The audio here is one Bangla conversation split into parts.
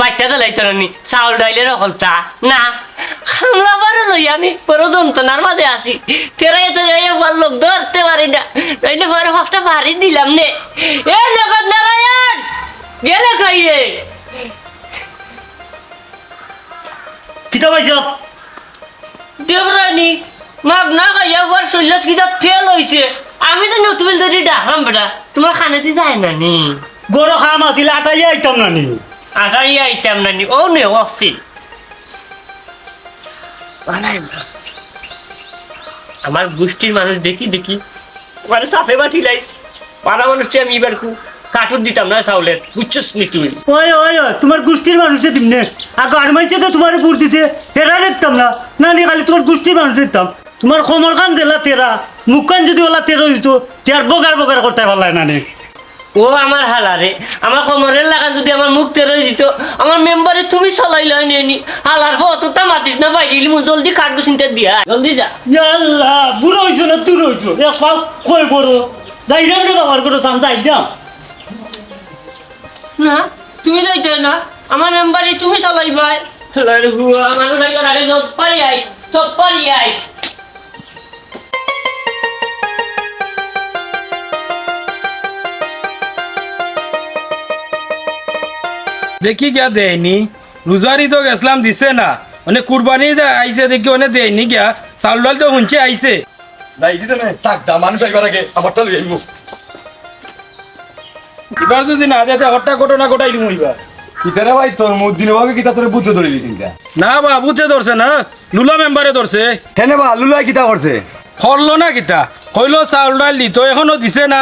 বাচ্চা নি চাউল ডাইলের হলতা না হামলা বারে লই আমি বড় যন্ত্রণার মাঝে আছি। তেরা এতে যাই আমার লোক ধরতে পারি না। নইলে পরে ফাঁকটা ভারী দিলাম নে। এ নগদ নারায়ণ গেলে কইয়ে? কিতা পাইছ? দেখরানি মাগ না খাইয়া ওর শরীর কিটা তেল হইছে আমি তো নতুন ধরে ডাকলাম বেটা। তোমার খানাতে যায় না নি গরো খাম আছিল আটাই আইতাম না নি না ও নে অক্সিল আমার গোষ্ঠীর মানুষ দেখি দেখি সাফে বাটি লাইস পাড়া মানুষকে আমি এবার কাঠুর দিতাম না চাউলের বুঝছস নি তুই ওই ওই ওই তোমার গোষ্ঠীর মানুষে দিমনে আগে আর মাইছে তো তোমার বুট দিছে তেরা দেখতাম না? না নি খালি তোমার গোষ্ঠীর মানুষ দেখতাম তোমার কোমর কান দিলা তেরা মুখ কান যদি ওলা তেরো দিত তেয়ার বগার বগার করতে পারলাই না নি? ও আমার হালারে আমার কোমরের লাগান যদি আমার মুখ তেরো দিত আমার মেম্বারে তুমি চলাই লয় নিয়ে নি। হালার ফটোটা মাতিস না বাইরে মু জলদি কাঠ গুছিনতে দিয়া। জলদি যা। আল্লাহ বুড়ো হইছো না দূর হইছো? এ সব কই বড়? যাই রে রে বাবার করে সাম যাই যাও। না তুমি যাইতে না। আমার মেম্বারে তুমি চালাইবাই হালার হুয়া মানুষ আইবার আগে সব পারি আই সব পারি আই দেখি গিয়া দেয়নি। রোজারি তো গেছিলাম দিছে না। মানে কুরবানি আইছে দেখি ওনে দেয়নি গিয়া। চাউল ডাল তো শুনছে আইছে। নাই দিতে নাই। থাক দা মানুষ আইবার আগে আমার তাহলে আইব এবার যদি না দেয় হঠাৎ ঘটনা ঘটাই দিমু এবার। কিতারে ভাই তোর মুখ দিনে ভাবে কিতা তোরে বুঝতে ধরিলি কিনকা না বা বুঝতে ধরছে না। লুলা মেম্বারে ধরছে। বা লুলাই কিতা করছে? ফললো না কিতা? কইলো চাউল ডাল দিত এখনও দিছে না।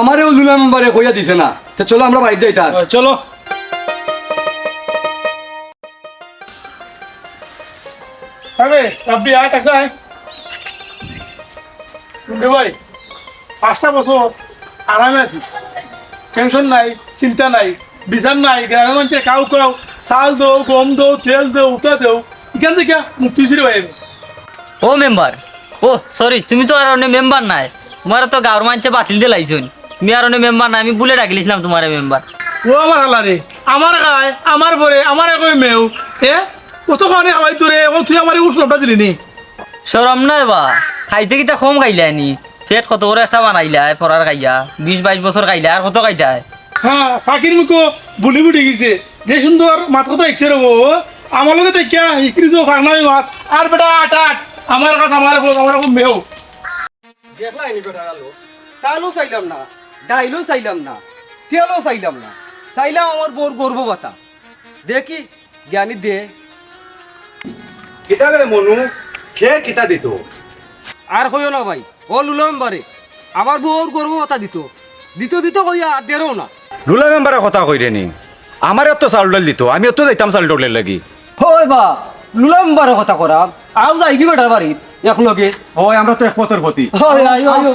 আমারেও লুলা মেম্বারে কইয়া দিছে না। তো চলো আমরা বাইরে যাই তার চলো। আপনি আয় টাকা আয়। ভাই পাঁচটা বছর আরামে আছি। টেনশন নাই চিন্তা নাই বিচার নাই গ্রামের মানুষে কাউ কাউ চাল দেও গম দেও তেল দেও উঠা দেও এখান থেকে মুক্তি ছিল ভাই ও মেম্বার ও সরি তুমি তো আর অনেক মেম্বার নাই। তোমার তো গাঁর মানছে বাতিল দিয়ে লাইছুন। তুমি আর অনেক মেম্বার নাই আমি বুলে ডাকিলিছিলাম তোমার মেম্বার। ও আমার হালারে আমার গায় আমার পরে আমার একই মেও এ? খাওয়ানি খাওয়াই তোরে ও তুই আমার উষ্ণটা দিলি নি? সরম নাই বা। খাইতে কিটা কম খাইলা নি? পেট কত বড় একটা বানাইলা পড়ার খাইয়া। বিশ বাইশ বছর খাইলা আর কত খাইতা হ্যাঁ ফাঁকির মুখো বুলি বুটি গেছে। যে সুন্দর মাত কথা একসে রব আমার লগে দেখিয়া ইকরি যে ফাঁকনামি মাত। আর বেটা আট আট আমার কাছে আমার বল আমার খুব মেও। দেখলাই নি বেটা আলো। চালও চাইলাম না ডাইলও চাইলাম না তেলও চাইলাম না। চাইলাম আমার বোর গর্ভবতা দেখি জ্ঞানী দে কিতা রে মনু খে কিতা দিত? আর কইও না ভাই ও লুলাম বারে। আমার বোর গর্ভবতা দিত। দিত দিত কইয়া আর দেরও না। লুলা মেম্বারের কথা কই রে নি? আমার এত ডাল দিত আমি এত যাইতাম চাউল ডালের লাগি। হয় বা লুলাম বারে কথা করাম আও যাইবি বেটার বাড়িত একলগে হয় আমরা তো এক পথর গতি হয় আইও আইও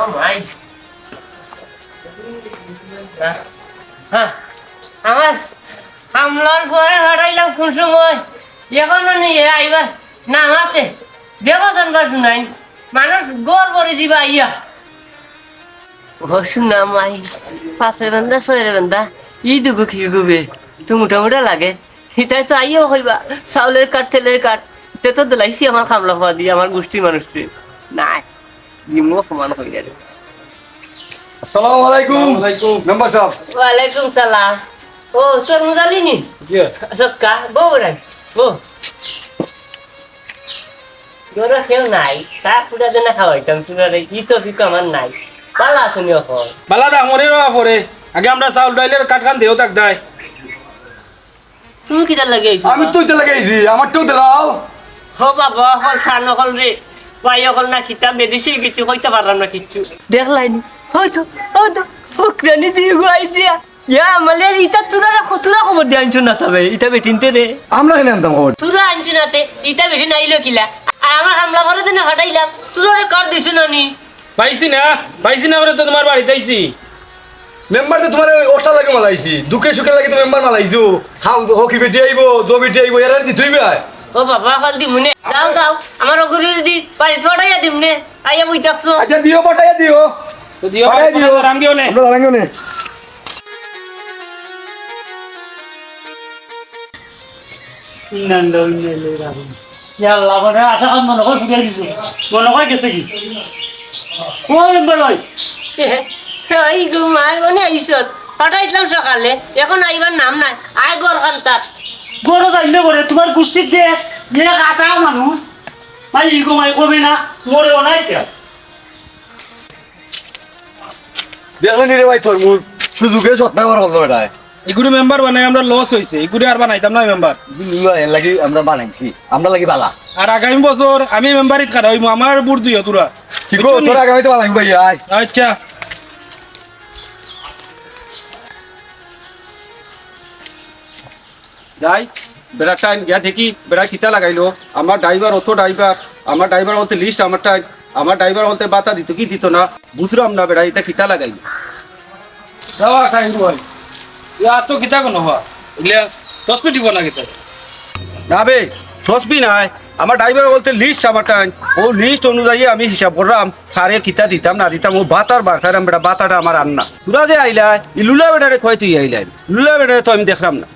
Oh my. হ্যাঁ আমার হামলার পরে হারাইলাম কোন সময়? এখনও নিয়ে আইবার নাম আছে। দেব জানবার শুনাই মানুষ গড় করে দিবা, ইয়া। ও শুনা মাই পাঁচের বান্দা ছয়ের বান্দা, ই দুগু কি গুবে? তো মোটামুটা লাগে। হিতাই তো আইও হইবা, চাউলের কাঠ, তেলের কাঠ। তে তো দিলাইছি আমার খামলা হওয়া দিয়ে, আমার গোষ্ঠীর মানুষটি নাই নিম্ন সমান হইয়া রে আসসালামু আলাইকুম। মেম্বার সাহেব ওয়ালাইকুম সালাম। ও তোর মুজালি নি সক্কা বউ রাই বউ। গরো কেউ নাই চা ফুটা দেনা খাওয়াইতাম চুরারে ই তো ফিকো আমার নাই। ভালো আসুনি এখন বালা দা মরে রওয়া পরে আগে আমরা চাউল ডাইলের কাট খান দেও তাক দায়। তুমি কিটা লাগে আইছো আমি তো এটা লাগাইছি আমারটাও দিলাও হো বাবা হল সার নকল রে। ভাই অকল না কিতাব বেদিসে গেছি হইতে পারলাম না কিচ্ছু। দেখলাইনি হয়তো হয়তো। হুকরানি দিয়ে গুয়াই দিয়া? ইয়া মালে ইটা তুরা রাখো তুরা খবর দিয়ে আনছো না তবে ইটা বেটিনতে রে আমরা এনে আনতাম খবর? তুরা আনছো না তে ইটা বেটি নাইলো কিলা? আর আমার হামলা করে দিনে হটাইলাম তুই ওরে কর দিছু নি পাইছি না পাইছি না আমরা তো তোমার বাড়িতে আইছি। মেম্বার তো তোমার ওটা লাগে মালাইছি দুঃখে সুখে লাগে তো মেম্বার মালাইছো। খাও হকি বেটি আইব জো বেটি আইব এরা দিতেই ভাই ও বাবা কাল দিমুনে যাও যাও আমার ওগুলি যদি বাড়ি ফটাইয়া দিমনে আইয়া থাকছো আচ্ছা দিও পাঠাইয়া দিও। তো দিও পাঠাই রাম নে আমরা দাঁড়াঙ্গো নে ইন্নাল্লাহ ইন্না ইলাইহি রাজিউন। ইয়া মানে আশা কাম মনে হয় ফুটাই দিছো। মনে হয় গেছে কি? ও মেম্বার এই গো মাই আইছত ফটাইছিলাম সকালে এখন আইবার নাম নাই। আয় গর খান তার। গরো যাইলে পরে তোমার গোষ্ঠীর যে ইয়ে কাটা মানুষ ভাই ইগো মাই কবে না মরেও নাই কে দেখলেন রে ভাই তোর মুখ সুযোগে হলো এটা। এগুলো মেম্বার বানাই আমরা লস হইছে এগুলো আর বানাইতাম না মেম্বার লাগি আমরা বানাইছি আমরা লাগি বালা। আর আগামী বছর আমি মেম্বারিত খারা হইমু আমার বুট দিও তোরা। কি গো তোর আগামীতে বানাইব ভাই আয়। আচ্ছা। যাই বেড়া টাইম গিয়া দেখি বেড়া কিতা লাগাইলো। আমার ড্রাইভার অত ড্রাইভার আমার ড্রাইভার বলতে লিস্ট আমার টাইম আমার ড্রাইভার বলতে বাতা দিত কি দিত না? বুঝলাম না বেড়া এটা কিতা লাগাই দাওয়া খাই ভাই ইয়া তো কিতা কোন হওয়া দশ মিনিট না কিতা? না বে সসবি নাই। আমার ড্রাইভার বলতে লিস্ট আমার টাইম। ও লিস্ট অনুযায়ী আমি হিসাব করলাম সারে কিতা দিতাম না দিতাম ও বাতার বাড়ছারাম বেটা বাতাটা আমার আন্না তোরা যে আইলা ই লুলা বেটারে কয় তুই আইলাই? লুলা বেটারে তো আমি দেখলাম না।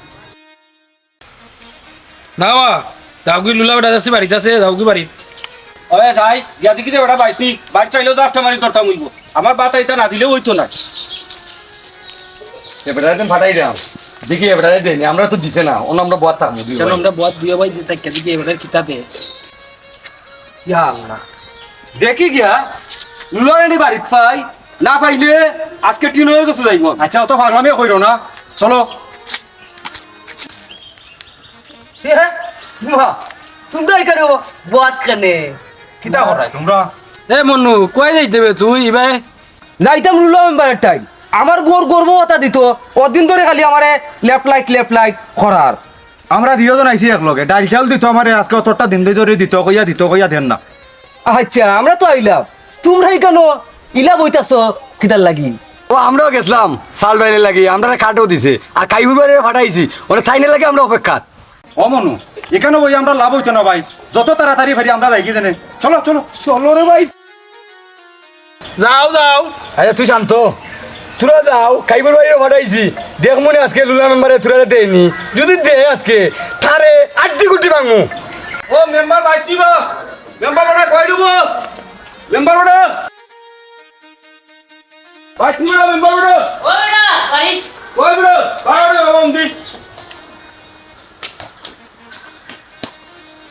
না বা দাউগি লুলা বেটা আছে বাড়িতে আছে দাউগি বাড়িত? ওয়ে যাই গিয়া দেখি যে বেটা বাইতি। বাইক চাইলেও জাফটা মারি করতাম হইব আমার বাতা ইতা না দিলেও হইতো না। এবারে ফাটাই দাও। দেখি এবারে দেন আমরা তো দিছে না ওন আমরা থাকব দুই আমরা বহুত দুই ভাই দিতে দিকে এবারে কিতা দে। ইয়া আল্লাহ। দেখি গিয়া বাড়িত পাই না পাইলে আজকে টিন হয়ে গেছে যাইব। আচ্ছা অত ফাগলামি কইরো না। চলো। তোমরা এখানে বাদ কানে? কিতা করাই তোমরা? এ মনু কই যাইতে বে তুই ইবাই? যাইতাম মেম্বারের টাইম আমার বোর গর্ব কথা দিত। কদিন ধরে খালি আমারে লেফট লাইট লেফট লাইট করার আমরা দিও জন আইছি একলগে। ডাইল চাল দিত আমারে আজকে অতটা দিন ধরে দিত কইয়া দিত কইয়া দেন না। আচ্ছা আমরা তো আইলাম। তোমরাই কেন ইলা বইতাছ কিতার লাগি? ও আমরাও গেছিলাম। সাল ডাইলে লাগি। আমরা কাটও দিছে। আর কাইবুবারে ফাটাইছি। ওনে থাইনে লাগে আমরা অপেক্ষা ও মনু এখানে বই আমরা লাভ হইতো না ভাই। যত তাড়াতাড়ি ফেরি আমরা যাই জানে। চলো চলো চলো রে ভাই। যাও যাও। আচ্ছা তুই শান্ত। তোরা যাও কাইবুর বাড়িও ফাটাইছি দেখ মনে আজকে লুলা মেম্বারে তোরা দেয়নি। যদি দে আজকে তারে আটটি গুটি ভাঙু ও মেম্বার বাইক দিব। মেম্বার বড় কই দিব? মেম্বার বড় বাইক মেম্বার বড় ও বাড়ি। কই বড় বাড়া বাবা দি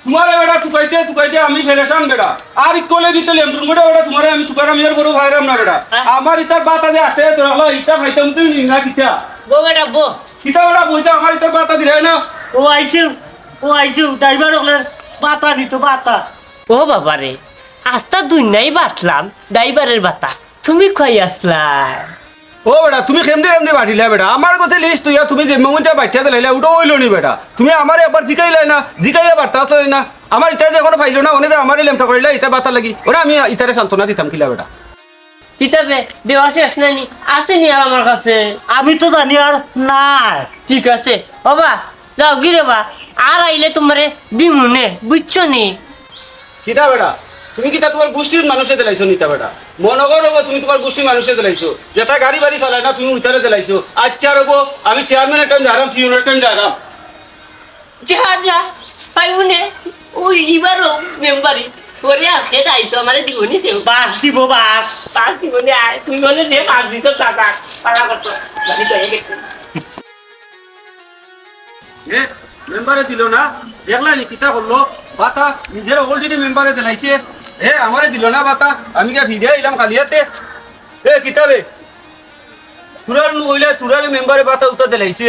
তোমারে বেটা তুকাইতে তুকাইতে আমি ফেরেশান বেটা। আর ইকলে বিতলে এমন বেটা বেটা তোমারে আমি তুকার আমি আর বড় ভাইরাম না বেটা। আমার ইতার বাতা দে আটে তোর হলো ইতা খাইতাম তুমি নিঙ্গা কিতা? বো বেটা বো কিতা বেটা বইতা আমার ইতার বাতা দিলে না? ও আইছে ও আইছে ড্রাইভার হলে বাতা নিত বাতা। ও বাবা রে আস্তা দুই নাই বাতলাম ড্রাইভারের বাতা। তুমি কই আসলা? ও বেটা তুমি কেমনে কেমনে বাটিলা বেটা? আমার কাছে লিস্ট তুই তুমি যে মমন যা বাটিয়া দিলাইলা ওটা হইল নি বেটা। তুমি আমার একবার জিকাইলাই না জিকাইয়া বার্তা আসলে না। আমার ইতা যে এখনও পাইলো না ওনে যে আমার লেমটা করিলা ইতা বাতা লাগি। ওরা আমি ইতারে সান্ত্বনা দিতাম কিলা বেটা। কিতাবে দেওয়া শেষ নানি আসেনি আর আমার কাছে? আমি তো জানি আর নাই। ঠিক আছে বাবা যাও গিরে বা আর আইলে তোমারে দিমুনে বুঝছ নি? কিতা বেটা? তুমি কিতা তোমার গোষ্ঠীর মানুষে দিলাইছো নিতা বেটা? মনগর হব তুমি তোমার গোষ্ঠীর মানুষে দিলাইছো যেটা গাড়ি বাড়ি চালায় না তুমি উতারে দিলাইছো আচ্ছা রবো আমি চেয়ারম্যানের টাইম যারাম টিউনের টাইম যারাম যা যা পাইবুনে। ওই এবারও মেম্বারি করে আসে দায়িত্ব আমারে দিবনি দেও। বাস দিব বাস। পাঁচ দিবনি আয়। তুই বলে যে পাঁচ দিত টাকা পালা করতো গাড়ি করে গেছে। এ মেম্বারে দিল না? দেখলানি কিতা করল? বাতা নিজের অলরেডি মেম্বারে দিলাইছে এ আমারে দিল না বাতা। আমি কে ফিরে এলাম কালিয়াতে এ কিতাবে তুরার নু হইলে তুরার মেম্বারে বাতা উত্তর দিলাইছে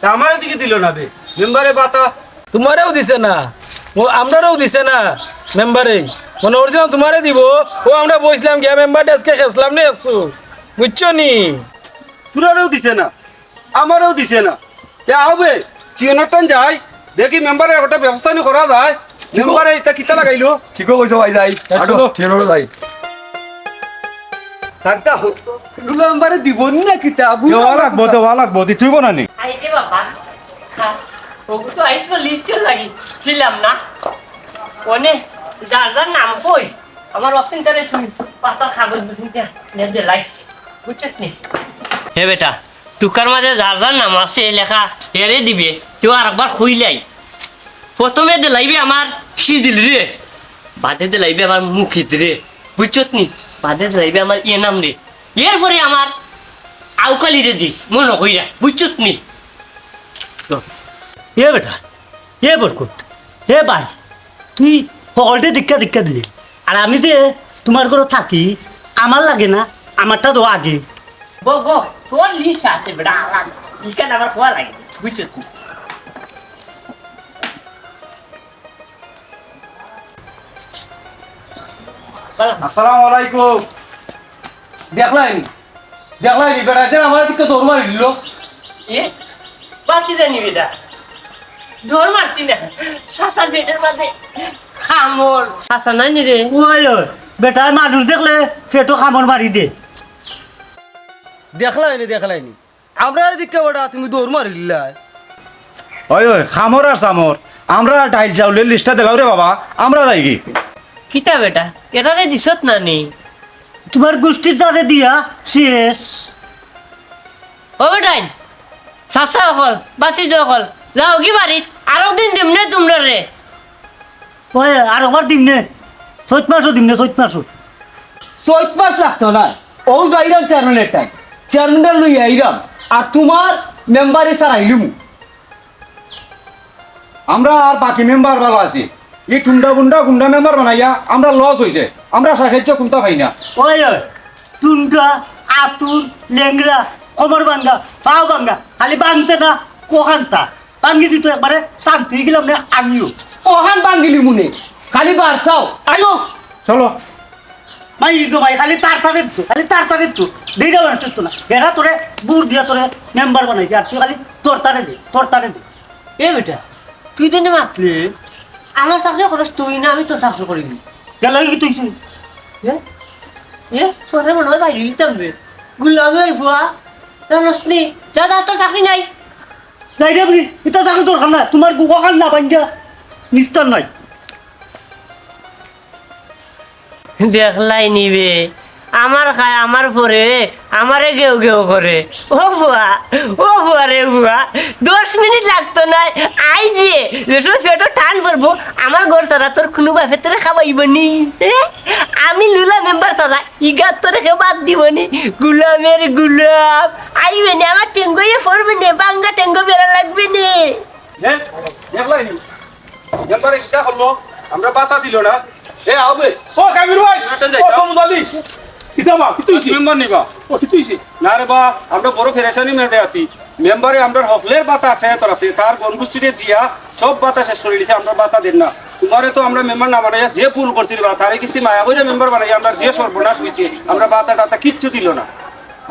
তা আমারে দিকে দিল না বে? মেম্বারে বাতা। তোমারেও দিছে না। ও আমরারও দিছে না মেম্বারে। মানে অরিজিনাল তোমারে দিব। ও আমরা বসলাম গিয়া মেম্বার ডেস্কে খেসলাম নে একশো বুঝছ নি? তুরারেও দিছে না। আমারও দিছে না। এ আবে চিয়নটান যাই। দেখি মেম্বারের একটা ব্যবস্থা নি করা যায়। মেম্বারে এটা কিতা লাগাইলো ঠিকও কইছো ভাই যাই আটো চলো। ঠিক হলো যাই থাকতা লুলা মেম্বারে দিব না কিতা দেওয়া লাগবো দেওয়া লাগবো দিতেইব না নি আইতে বাবা ওগু তো আইসবো লিস্টে লাগি ছিলাম না ওনে যার যার নাম কই আমার তুই পাতা কাগজ বুঝিতে নে দে লাইস বুঝছিস নি হে বেটা তুকার মাঝে যার যার নাম আছে লেখা এরে দিবে তুই আরেকবার খুইলাই প্রথমে দিলাইবে আমার সিজিল রে বাদে দিলাইবে আমার মুখিত রে বুঝছত নি? বাদে দিলাইবে আমার ইয়ে নাম রে। এরপরে আমার আউকালি রে দিস মনে কইরা বুঝছত নি? এ বেটা এ বরকুট এ ভাই তুই সকলতে দীক্ষা দীক্ষা দিলি। আর আমি যে তোমার ঘরে থাকি আমার লাগে না আমারটা তো আগে। বো বো তোর লিস্ট আছে বেটা আলাদা ইকান আমার খোয়া লাগে বুঝছ আসসালামু আলাইকুম। দেখলাই দেখলাই বেটা যে আমার দিকে দৌড় মারি দিল এ বাতি জানি বেটা? ধর মারতি না। সাসার পেটের মাঝে খামর। সাসা নাই নি রে। ওই ওই। বেটা মানুষ দেখলে পেটো খামর মারি দে। দেখলাইনি দেখলাইনি। আমরা দিকে বেটা তুমি দৌড় মারি দিলা ওই ওই খামর আর চামর। আমরা ডাইল চাউলের লিস্টটা দিলাম রে বাবা। আমরা যাই কি? কিতা বেটা এটারে দিছত না নি তোমার গোষ্ঠীর তাদের দিয়া শেষ ও বেটাই সাসা অকল বাতি অকল। যাও কি বাড়িত আরও দিন দিম নে তোমরা রে ওই আর একবার দিম নে? চৈত মাসও দিম নে চৈত মাসও চৈত মাস লাগতো না ও যাইরাম চেয়ারম্যানের টাইম চেয়ারম্যানের লই আইরাম আর তোমার মেম্বারে স্যার আইলুম আমরা আর বাকি মেম্বার ভালো আছি। এই টুন্ডা গুন্ডা গুন্ডা মেম্বার বানাইয়া আমরা লস হয়েছে আমরা সাহায্য কোনটা পাই না। ওই টুনটা আতুর লেংরা কমর ভাঙ্গা পাও ভাঙ্গা খালি বাংছে না কোখানটা ভাঙ্গি দিত একবারে শান্তি গেলাম না আমিও। ওহান বাঙ্গিলি মুনে। খালি বারসাও আইও চলো। মাই গো মাই খালি তার তারে তো খালি তার তারে তো। দেইটা মানুষ তো না। এরা তোরে বুড় দিয়া তোরে মেম্বার বানাইছে আর তুই খালি তোর তারে দে তোর তারে দে। এ বেটা তুই তো মাতলে। আমার চাকরি খরচ তুই না, আমি তোর চাকরি করিবি গেল কি তুই এ? তোরে মনে হয় বাইরে দিতাম বে গুলামের ফুয়া না নি যা যা তোর চাকরি নাই। নাই রে বলি। এটা চাকরি দরকার না। তোমার গুগাখান না বাঞ্জা নিস্তার নাই। দেখলাই নিবে। আমার খায় আমার পরে আমারে গেউ গেউ করে। ও বুয়া ও বুয়া রে বুয়া দশ মিনিট লাগতো না আই দিয়ে। যেসব পেটো টান পড়ব। আমার ঘর ছাড়া তোর কোনো বাপে তোরে খাবাইব নি আমি লুলা মেম্বার ছাড়া ইগার তোরে কেউ বাদ দিব নি। গুলামের গুলাম। আইবে নি আমার টেঙ্গো ইয়ে পড়বে নি বাঙ্গা টেঙ্গো বেড়া লাগবে নি। আমরা বাতা দিল না। এ আবে ও ভাই! যাই, কি তুইছি মেম্বার নিবা ও কি তুইছি না রে বা আমরা বড় ফেরেশানি মেটে আছি। মেম্বারে আমরা হকলের বাতা ঠেয়াতর আছে। তার গণগোষ্ঠীতে দিয়া সব বাতা শেষ করে দিছে আমরা বাতা দেন না। তোমারে তো আমরা মেম্বার না বানাইয়া যে ভুল করতে দিবা তারে কিস্তি মায়া বইরা মেম্বার বানাই আমরা যে সর্বনাশ হয়েছে আমরা বাতা টাতা কিচ্ছু দিল না।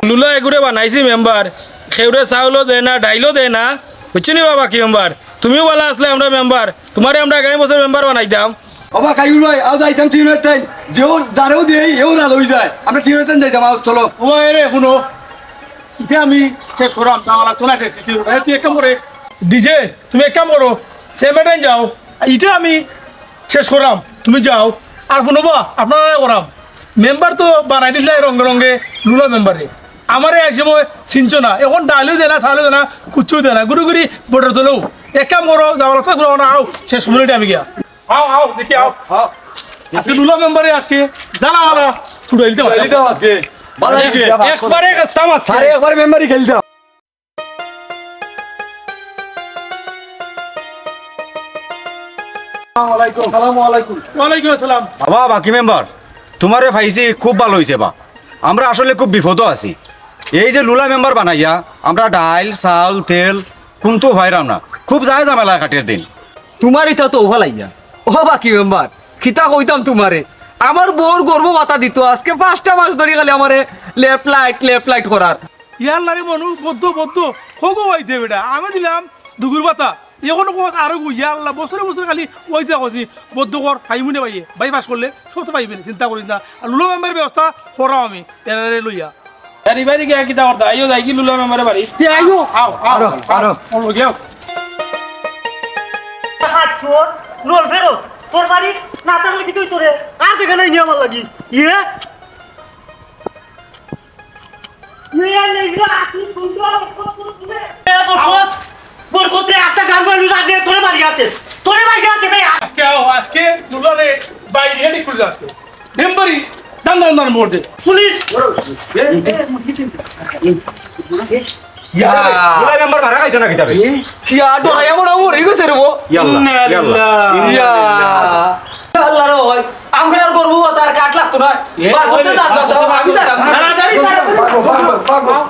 লুলা এগুড়ে বানাইছি মেম্বার। খেউরে চাউলও দেয় না ডাইলও দেয় না। বুঝছি নি বাবা কি মেম্বার? তুমিও বলা আসলে আমরা মেম্বার। তোমারে আমরা আগামী বছর মেম্বার বানাইতাম। অবা কাইউল ভাই আও যাইতাম টিউনের টাইম যেও যারেও দেই এও না লই যায়। আমরা টিউনের টাইম যাইতাম আও চলো। ও রে শুনো। এটা আমি শেষ করাম তা আমার তোলা তুই এক কাম করে। ডিজে তুমি এক কাম করো সেমেটাই যাও। এটা আমি শেষ করাম তুমি যাও। আর শুনবা আপনারা করাম। মেম্বার তো বানাই দিছিলে রঙে রঙে লুলা মেম্বারে। আমারে এক সময় চিনছ না। এখন ডালিও দেয় না চালও দেয় না কুচ্ছু দেয় না গুরু গুরি বর্ডার তোলেও। এক কাম করো যাওয়ার না আও শেষ মিনিটে আমি গিয়া। আও আও দেখি আও আজকে লুলা মেম্বারে আজকে। জানা মারা। ছুটে দিতে পারছি আজকে একবারে কাস্তাম আছে সারে একবার মেম্বারই খেলতাম ওয়ালাইকুম আসসালাম। বাবা বাকি মেম্বার তোমারে ভাইছি খুব ভালো হয়েছে বা। আমরা আসলে খুব বিপদও আছি। এই যে লুলা মেম্বার বানাইয়া আমরা ডাইল চাউল তেল কোনটো ভাইরাম না। খুব যায় ঝামেলা কাটের দিন। তোমার ইটা তো ওভালাইয়া ও বাকি মেম্বার খিতা কইতাম তোমারে আমার বউর গর্ব বাতা দিত আজকে পাঁচটা মাস ধরে গেলে আমারে লেফট লাইট লেফট লাইট করার ইয়ার লারি মনু বদ্ধ বদ্ধ হোগো হইতে বেটা আমি দিলাম দুগুর পাতা এখনও কোচ আরও গুইয়া আল্লাহ বছরে বছরে খালি ওই দেখা কছি বদ্ধ কর ফাইমুনে পাইয়ে বাই পাস করলে সব তো পাইবেন চিন্তা করিস না আর লুলো মেম্বারের ব্যবস্থা করাও আমি এরারে লইয়া আরে বাড়ি গিয়া কিতা করতা আইও যাই কি লুলো মেম্বারের বাড়ি তে আইও আও আও আও আও লোল ফেরো তোর বাড়ি না থাকলে কি তুই তোরে আর দেখে নাই নিয়ে আমার লাগি ইয়ে বরকতে একটা গান মানুষ আগে তোরে বাড়ি আছে তোরে বাড়ি আছে ভাই আজকে আও আজকে লুলারে বাইরে হেডি করে আজকে মেম্বারি দান দান দান মোর দে পুলিশ লুলা মেম্বার ভাড়া খাইছে না কিতাবে ইয়া ডরা এমন আমর এই গেছে রে বো ইয়াল্লাহ ইয়াল্লাহ ইয়া আল্লাহ রে ভাই আমি আর করব তার কাট লাগতো না বাস হতে যাত না সব আমি যারাম তাড়াতাড়ি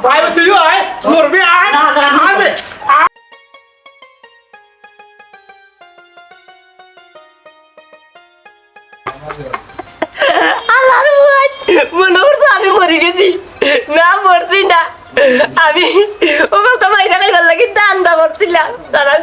আয় তুই আয় করবি আয় আয় আল্লাহর ভয় মনে করতো আমি মরে গেছি না মরছি না আমি ও কথা মাইরা খাইবার লাগি দান দাবার ছিলাম তারা